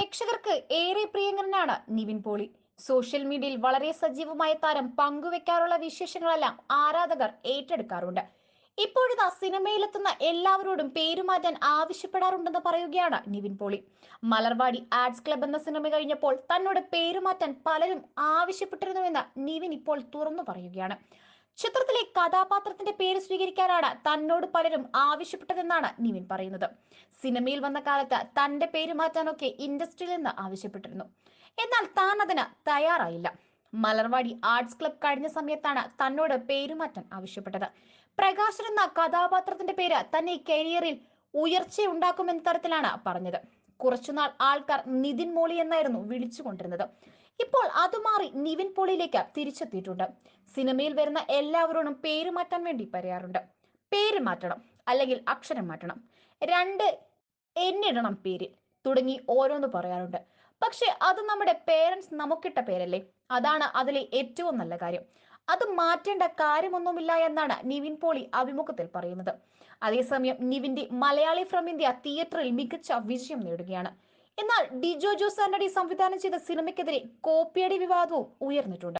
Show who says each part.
Speaker 1: പ്രേക്ഷകർക്ക് ഏറെ പ്രിയങ്കരനാണ് നിവിൻ പോളി. സോഷ്യൽ മീഡിയയിൽ വളരെ സജീവമായ താരം പങ്കുവെക്കാറുള്ള വിശേഷങ്ങളെല്ലാം ആരാധകർ ഏറ്റെടുക്കാറുണ്ട്. ഇപ്പോഴിതാ സിനിമയിലെത്തുന്ന എല്ലാവരോടും പേരുമാറ്റാൻ ആവശ്യപ്പെടാറുണ്ടെന്ന് പറയുകയാണ് നിവിൻ പോളി. മലർവാടി ആർട്സ് ക്ലബ് എന്ന സിനിമ കഴിഞ്ഞപ്പോൾ തന്നോട് പേരുമാറ്റാൻ പലരും ആവശ്യപ്പെട്ടിരുന്നുവെന്ന് നിവിൻ ഇപ്പോൾ തുറന്നു പറയുകയാണ്. ചിത്രത്തിലെ കഥാപാത്രത്തിന്റെ പേര് സ്വീകരിക്കാനാണ് തന്നോട് പലരും ആവശ്യപ്പെട്ടതെന്നാണ് നിവിൻ പറയുന്നത്. സിനിമയിൽ വന്ന കാലത്ത് തന്റെ പേര് മാറ്റാനൊക്കെ ഇൻഡസ്ട്രിയിൽ നിന്ന് ആവശ്യപ്പെട്ടിരുന്നു. എന്നാൽ താൻ അതിന് തയ്യാറായില്ല. മലർവാടി ആർട്സ് ക്ലബ് കഴിഞ്ഞ സമയത്താണ് തന്നോട് പേരുമാറ്റാൻ ആവശ്യപ്പെട്ടത്. പ്രകാശൻ എന്ന കഥാപാത്രത്തിന്റെ പേര് തന്നെ കരിയറിൽ ഉയർച്ചയുണ്ടാക്കുമെന്ന തരത്തിലാണ് പറഞ്ഞത്. കുറച്ചുനാൾ ആൾക്കാർ നിതിൻ മോളി എന്നായിരുന്നു വിളിച്ചുകൊണ്ടിരുന്നത്. ഇപ്പോൾ അത് മാറി നിവിൻ പോളിയിലേക്ക് തിരിച്ചെത്തിയിട്ടുണ്ട്. സിനിമയിൽ വരുന്ന എല്ലാവരോടും പേര് മാറ്റാൻ വേണ്ടി പറയാറുണ്ട്. പേര് മാറ്റണം അല്ലെങ്കിൽ അക്ഷരം മാറ്റണം. രണ്ട് എന്നിടണം പേരിൽ തുടങ്ങി ഓരോന്ന് പറയാറുണ്ട്. പക്ഷെ അത് നമ്മുടെ പേരൻസ് നമുക്കിട്ട പേരല്ലേ? അതാണ് അതിലെ ഏറ്റവും നല്ല കാര്യം. അത് മാറ്റേണ്ട കാര്യമൊന്നുമില്ല എന്നാണ് നിവിൻ പോളി അഭിമുഖത്തിൽ പറയുന്നത്. അതേസമയം നിവിന്റെ മലയാളി ഫ്രം ഇന്ത്യ തിയേറ്ററിൽ മികച്ച വിജയം നേടുകയാണ്. എന്നാൽ ഡിജോ ജോസ് ആന്റണി സംവിധാനം ചെയ്ത സിനിമയ്ക്കെതിരെ കോപ്പിയടി വിവാദവും ഉയർന്നിട്ടുണ്ട്.